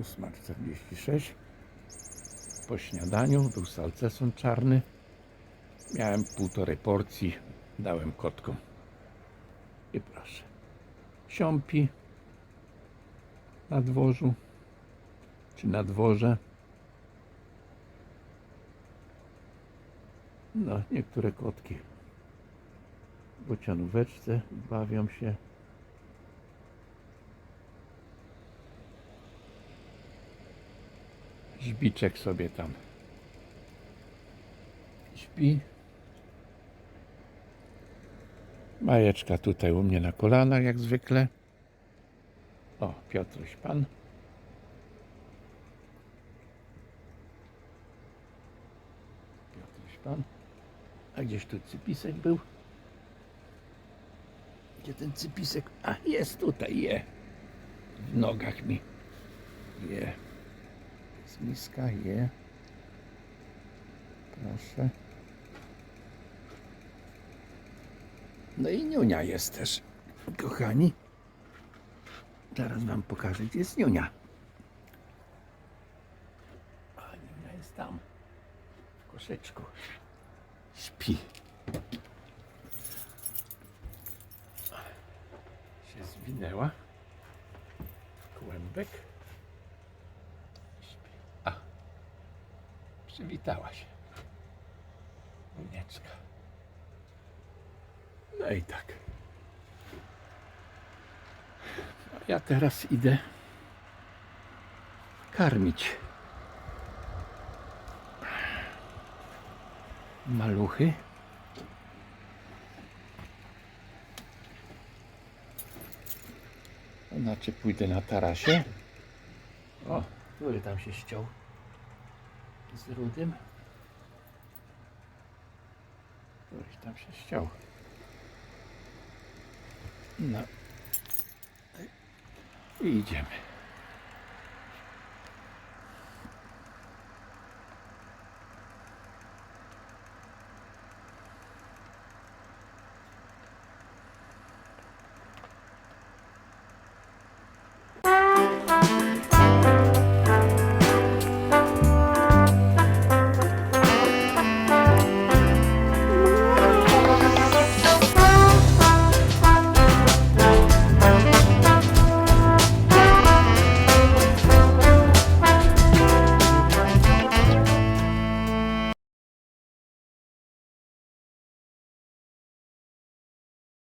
8.46 po śniadaniu był salceson czarny. Miałem półtorej porcji. Dałem kotkom. I proszę. Siąpi. Na dworzu. Czy na dworze? No niektóre kotki. W bocianóweczce bawią się Żbiczek sobie tam śpi. Majeczka tutaj u mnie na kolanach jak zwykle. O, Piotruś Pan. Piotruś Pan. A gdzieś tu cypisek był? Gdzie ten cypisek? A, jest tutaj, je. W nogach mi. Je. Z miska je. Proszę. No i niunia jest też. Kochani. Zaraz wam pokażę, gdzie jest niunia. A niunia jest tam. W koszyczku. Śpi. Się zwinęła. Kłębek. Śpi. A. Przywitała się. Unieczka. No i tak. A ja teraz idę karmić maluchy. Znaczy pójdę na tarasie. O, który tam się ściął z rudym. Któryś tam się ściął. No. I idziemy.